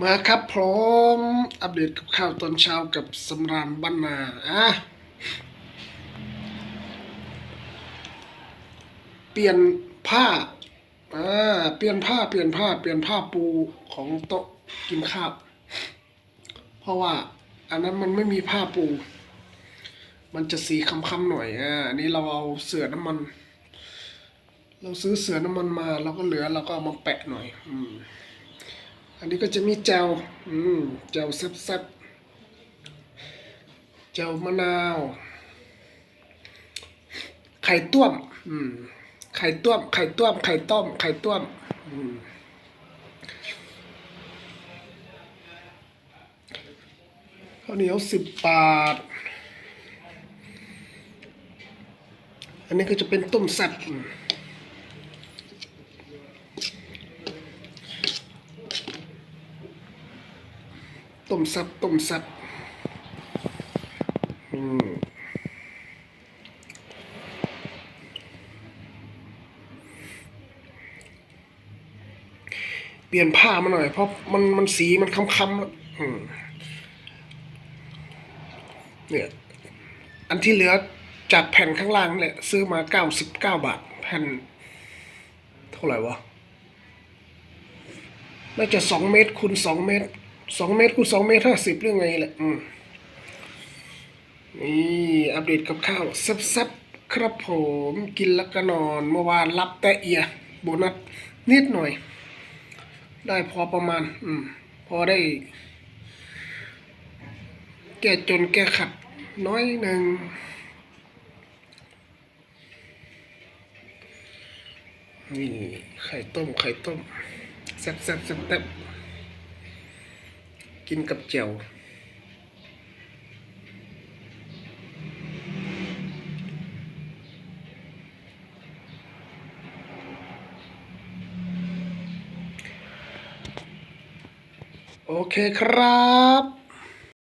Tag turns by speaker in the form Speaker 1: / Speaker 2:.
Speaker 1: มาครับพร้อมอัปเดตกับข้าวตอนเช้ากับสำรานบ้านนาอะเปลี่ยนผ้าอ่าเปลี่ยนผ้าเปลี่ยนผ้าเปลี่ยนผ้าปูของโต๊ะกินข้าวเพราะว่าอันนั้นมันไม่มีผ้าปู มันจะสีค้ำๆหน่อยอ่าอันนี้เราเอาเสือน้ำมัน เราซื้อเสือน้ำมันมาเราก็เหลือเราก็เอามาแปะหน่อย อืม อันนี้ก็จะมีแจวอืมแจวแซ่บๆแจวมะนาว ไข่ต้มอืมไข่ต้ม ไข่ต้มไข่ต้มไข่ต้มอืมข้าวเหนียวสิบบาท อันนี้ก็จะเป็นต้มแซ่บ ต้มซับต้มซับเปลี่ยนผ้ามาหน่อย เพราะมันมันสีมันค้ำๆแล้วอืมเนี่ย อันที่เหลือจากแผ่นข้างล่างแหละซื้อมาเก้าสิบเก้าบาท แผ่น เท่าไหร่วะน่าจะสองเมตรคูณสองเมตร สองเมตรคูณสองเมตรห้าสิบเรื่องไงแหละอืมนี่อัปเดตกับข้าวแซ่บๆครับผมกินแล้วก็นอนเมื่อวานรับแต่เอียโบนัสนิดหน่อย ได้พอประมาณ อืม พอได้ แก้จนแก้ขัดน้อยหนึ่งนี่ไข่ต้มไข่ต้มแซ่บแซ่บแซ่บแซ่บ กินกับแจ่วโอเคครับ